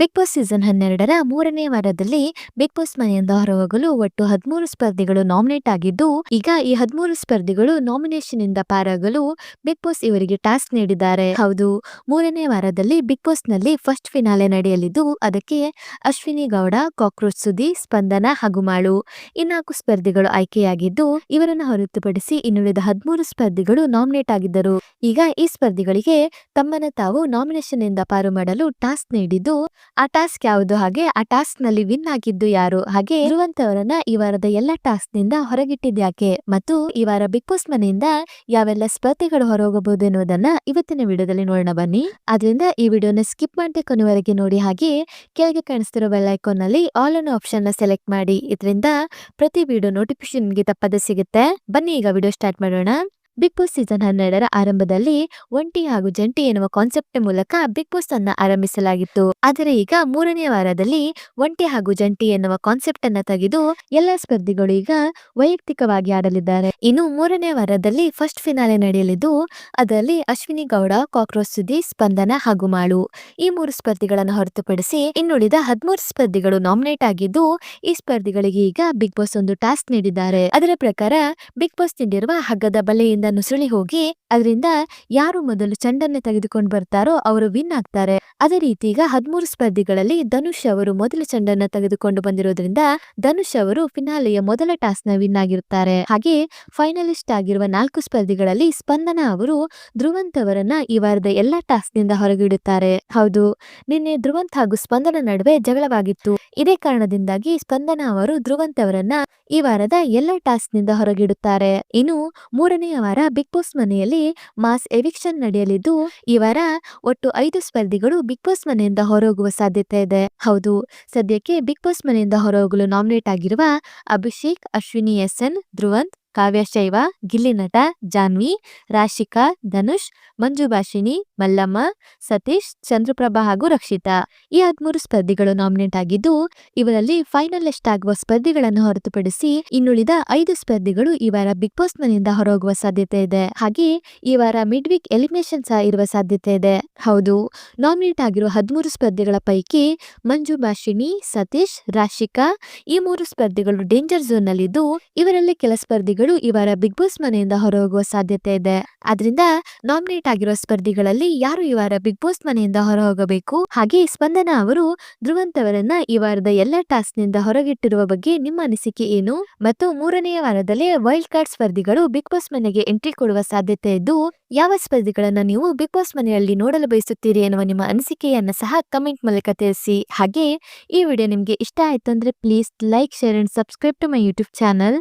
Big boss season ಹನ್ನೆರಡರ ಮೂರನೇ ವಾರದಲ್ಲಿ ಬಿಗ್ ಬಾಸ್ ಮನೆಯಿಂದ ಹೊರಹೋಗಲು ಒಟ್ಟು ಹದಿಮೂರು ಸ್ಪರ್ಧಿಗಳು ನಾಮಿನೇಟ್ ಆಗಿದ್ದು, ಈಗ ಈ ಹದಿಮೂರು ಸ್ಪರ್ಧಿಗಳು ನಾಮಿನೇಷನ್ ಇಂದ ಪಾರಾಗಲು ಬಿಗ್ ಬಾಸ್ ಇವರಿಗೆ ಟಾಸ್ಕ್ ನೀಡಿದ್ದಾರೆ. ಹೌದು, ಮೂರನೇ ವಾರದಲ್ಲಿ ಬಿಗ್ ಬಾಸ್ನಲ್ಲಿ ಫಸ್ಟ್ ಫಿನಾಲೆ ನಡೆಯಲಿದ್ದು, ಅದಕ್ಕೆ ಅಶ್ವಿನಿ ಗೌಡ, ಕಾಕ್ರೋಚ್ ಸುದಿ ಸ್ಪಂದನ ಹಾಗೂ ಮಾಳು ಈ ನಾಲ್ಕು ಸ್ಪರ್ಧಿಗಳು ಆಯ್ಕೆಯಾಗಿದ್ದು, ಇವರನ್ನು ಹೊರತುಪಡಿಸಿ ಇನ್ನುಳಿದ ಹದಿಮೂರು ಸ್ಪರ್ಧಿಗಳು ನಾಮಿನೇಟ್ ಆಗಿದ್ದರು. ಈಗ ಈ ಸ್ಪರ್ಧಿಗಳಿಗೆ ತಮ್ಮನ್ನು ತಾವು ನಾಮಿನೇಷನ್ ಇಂದ ಪಾರು ಮಾಡಲು ಟಾಸ್ಕ್ ನೀಡಿದ್ದು ಆ ಟಾಸ್ಕ್ ಯಾವುದು? ಹಾಗೆ ಆ ಟಾಸ್ಕ್ನಲ್ಲಿ ವಿನ್ ಆಗಿದ್ದು ಯಾರು? ಹಾಗೆ ಇರುವಂತವರನ್ನ ಈ ವಾರದ ಎಲ್ಲ ಟಾಸ್ಕ್ನಿಂದ ಹೊರಗಿಟ್ಟಿದ್ಯಾಕೆ ಮತ್ತು ಈ ವಾರ ಬಿಗ್ ಬಾಸ್ ಮನೆಯಿಂದ ಯಾವೆಲ್ಲ ಸ್ಪರ್ಧೆಗಳು ಹೊರಹೋಗಬಹುದು ಎನ್ನುವುದನ್ನ ಇವತ್ತಿನ ವಿಡಿಯೋದಲ್ಲಿ ನೋಡೋಣ ಬನ್ನಿ. ಆದ್ರಿಂದ ಈ ವಿಡಿಯೋನ ಸ್ಕಿಪ್ ಮಾಡದೆ ಕೊನೆವರೆಗೆ ನೋಡಿ. ಹಾಗೆ ಕೆಳಗೆ ಕಾಣಿಸ್ತಿರೋ ಬೆಲ್ ಐಕಾನ್ನಲ್ಲಿ ಆಲ್ ಅನ್ ಆಪ್ಷನ್ನ ಸೆಲೆಕ್ಟ್ ಮಾಡಿ. ಇದರಿಂದ ಪ್ರತಿ ವಿಡಿಯೋ ನೋಟಿಫಿಕೇಶನ್ ನಿಮಗೆ ತಪ್ಪದೆ ಸಿಗುತ್ತೆ. ಬನ್ನಿ, ಈಗ ವಿಡಿಯೋ ಸ್ಟಾರ್ಟ್ ಮಾಡೋಣ. ಬಿಗ್ ಬಾಸ್ ಸೀಸನ್ ಹನ್ನೆರಡರ ಆರಂಭದಲ್ಲಿ ಒಂಟಿ ಹಾಗೂ ಜಂಟಿ ಎನ್ನುವ ಕಾನ್ಸೆಪ್ಟ್ ಮೂಲಕ ಬಿಗ್ ಬಾಸ್ ಅನ್ನ ಆರಂಭಿಸಲಾಗಿತ್ತು. ಆದರೆ ಈಗ ಮೂರನೇ ವಾರದಲ್ಲಿ ಒಂಟಿ ಹಾಗೂ ಜಂಟಿ ಎನ್ನುವ ಕಾನ್ಸೆಪ್ಟ್ ಅನ್ನ ತೆಗೆದು ಎಲ್ಲ ಸ್ಪರ್ಧಿಗಳು ಈಗ ವೈಯಕ್ತಿಕವಾಗಿ ಆಡಲಿದ್ದಾರೆ. ಇನ್ನು ಮೂರನೇ ವಾರದಲ್ಲಿ ಫಸ್ಟ್ ಫಿನಾಲೆ ನಡೆಯಲಿದ್ದು, ಅದರಲ್ಲಿ ಅಶ್ವಿನಿ ಗೌಡ ಕಾಕ್ರೋಚ್ ಸುದ್ದಿ ಸ್ಪಂದನ ಹಾಗೂ ಮಾಳು ಈ ಮೂರು ಸ್ಪರ್ಧಿಗಳನ್ನು ಹೊರತುಪಡಿಸಿ ಇನ್ನುಳಿದ ಹದಿಮೂರು ಸ್ಪರ್ಧಿಗಳು ನಾಮಿನೇಟ್ ಆಗಿದ್ದು, ಈ ಸ್ಪರ್ಧಿಗಳಿಗೆ ಈಗ ಬಿಗ್ ಬಾಸ್ ಒಂದು ಟಾಸ್ಕ್ ನೀಡಿದ್ದಾರೆ. ಅದರ ಪ್ರಕಾರ ಬಿಗ್ ಬಾಸ್ ನೀಡಿರುವ ಹಗ್ಗದ ಬಲೆಯಿಂದ ನುಸುಳಿ ಹೋಗಿ ಅದರಿಂದ ಯಾರು ಮೊದಲು ಚೆಂಡನ್ನು ತೆಗೆದುಕೊಂಡು ಬರ್ತಾರೋ ಅವರು ವಿನ್ ಆಗ್ತಾರೆ. ಅದೇ ರೀತಿ ಈಗ ಹದಿಮೂರು ಸ್ಪರ್ಧಿಗಳಲ್ಲಿ ಧನುಷ್ ಅವರು ಮೊದಲ ಚಂಡನ್ನ ತೆಗೆದುಕೊಂಡು ಬಂದಿರೋದ್ರಿಂದ ಧನುಷ್ ಅವರು ಫಿನಾಲೆಯ ಮೊದಲ ಟಾಸ್ನ ವಿನ್ ಆಗಿರುತ್ತಾರೆ. ಹಾಗೆ ಫೈನಲಿಸ್ಟ್ ಆಗಿರುವ ನಾಲ್ಕು ಸ್ಪರ್ಧಿಗಳಲ್ಲಿ ಸ್ಪಂದನ ಅವರು ಧ್ರುವಂತ್ ಅವರನ್ನ ಈ ವಾರದ ಎಲ್ಲಾ ಟಾಸ್ನಿಂದ ಹೊರಗಿಡುತ್ತಾರೆ. ಹೌದು, ನಿನ್ನೆ ಧ್ರುವಂತ್ ಹಾಗೂ ಸ್ಪಂದನ ನಡುವೆ ಜಗಳವಾಗಿತ್ತು. ಇದೇ ಕಾರಣದಿಂದಾಗಿ ಸ್ಪಂದನ ಅವರು ಧ್ರುವಂತ್ ಅವರನ್ನ ಈ ವಾರದ ಎಲ್ಲಾ ಟಾಸ್ನಿಂದ ಹೊರಗಿಡುತ್ತಾರೆ. ಇನ್ನು ಮೂರನೆಯ ವಾರ ಬಿಗ್ ಬಾಸ್ ಮನೆಯಲ್ಲಿ ಮಾಸ್ ಎವಿಕ್ಷನ್ ನಡೆಯಲಿದ್ದು, ಈ ವಾರ ಒಟ್ಟು ಐದು ಸ್ಪರ್ಧಿಗಳು ಬಿಗ್ ಬಾಸ್ ಮನೆಯಿಂದ ಹೊರಹೋಗುವ ಸಾಧ್ಯತೆ ಇದೆ. ಹೌದು, ಸದ್ಯಕ್ಕೆ ಬಿಗ್ ಬಾಸ್ ಮನೆಯಿಂದ ಹೊರಹೋಗಲು ನಾಮಿನೇಟ್ ಆಗಿರುವ ಅಭಿಷೇಕ್, ಅಶ್ವಿನಿ, ಎಸ್ ಎನ್, ಧ್ರುವಂತ್ ಕಾವ್ಯ ಗಿಲ್ಲಿನಟ ಗಿಲ್ಲಿ ಜಾನ್ವಿ, ರಾಶಿಕಾ, ಧನುಷ್ ಮಂಜುಭಾಷಿಣಿ ಮಲ್ಲಮ್ಮ, ಸತೀಶ್, ಚಂದ್ರಪ್ರಭಾ ಹಾಗೂ ರಕ್ಷಿತಾ. ಈ ಹದ್ಮೂರು ಸ್ಪರ್ಧಿಗಳು ನಾಮಿನೇಟ್ ಆಗಿದ್ದು, ಇವರಲ್ಲಿ ಫೈನಲಿಸ್ಟ್ ಆಗುವ ಸ್ಪರ್ಧಿಗಳನ್ನು ಹೊರತುಪಡಿಸಿ ಇನ್ನುಳಿದ ಐದು ಸ್ಪರ್ಧಿಗಳು ಈ ವಾರ ಬಿಗ್ ಬಾಸ್ ಮನೆಯಿಂದ ಹೊರಹೋಗುವ ಸಾಧ್ಯತೆ ಇದೆ. ಹಾಗೆ ಈ ವಾರ ಮಿಡ್ ವೀಕ್ ಎಲಿಮಿನೇಷನ್ ಸಹ ಇರುವ ಸಾಧ್ಯತೆ ಇದೆ. ಹೌದು, ನಾಮಿನೇಟ್ ಆಗಿರುವ ಹದಿಮೂರು ಸ್ಪರ್ಧಿಗಳ ಪೈಕಿ ಮಂಜು ಭಾಷಿಣಿ, ಸತೀಶ್, ರಾಶಿಕಾ ಈ ಮೂರು ಸ್ಪರ್ಧಿಗಳು ಡೇಂಜರ್ ಝೋನ್ ನಲ್ಲಿದ್ದು, ಇವರಲ್ಲಿ ಕೆಲ ಸ್ಪರ್ಧಿಗಳು ಈ ವಾರ ಬಿಗ್ ಬಾಸ್ ಮನೆಯಿಂದ ಹೊರಹೋಗುವ ಸಾಧ್ಯತೆ ಇದೆ. ಆದ್ರಿಂದ ನಾಮಿನೇಟ್ ಆಗಿರೋ ಸ್ಪರ್ಧಿಗಳಲ್ಲಿ ಯಾರು ಈ ಬಿಗ್ ಬಾಸ್ ಮನೆಯಿಂದ ಹೊರಹೋಗಬೇಕು? ಹಾಗೆ ಸ್ಪಂದನ ಅವರು ಧ್ರುವಂತ್ ಅವರನ್ನ ಈ ವಾರದ ಎಲ್ಲ ಟಾಸ್ಕ್ನಿಂದ ಹೊರಗಿಟ್ಟಿರುವ ಬಗ್ಗೆ ನಿಮ್ಮ ಅನಿಸಿಕೆ ಏನು? ಮತ್ತು ಮೂರನೆಯ ವಾರದಲ್ಲಿ ವೈಲ್ಡ್ ಕಾರ್ಡ್ ಸ್ಪರ್ಧಿಗಳು ಬಿಗ್ ಬಾಸ್ ಮನೆಗೆ ಎಂಟ್ರಿ ಕೊಡುವ ಸಾಧ್ಯತೆ ಇದ್ದು, ಯಾವ ಸ್ಪರ್ಧಿಗಳನ್ನ ನೀವು ಬಿಗ್ ಬಾಸ್ ಮನೆಯಲ್ಲಿ ನೋಡಲು ಬಯಸುತ್ತೀರಿ ಎನ್ನುವ ನಿಮ್ಮ ಅನಿಸಿಕೆಯನ್ನ ಸಹ ಕಮೆಂಟ್ ಮೂಲಕ ತಿಳಿಸಿ. ಹಾಗೆ ಈ ವಿಡಿಯೋ ನಿಮ್ಗೆ ಇಷ್ಟ ಆಯ್ತು ಅಂದ್ರೆ please like share and subscribe to my YouTube channel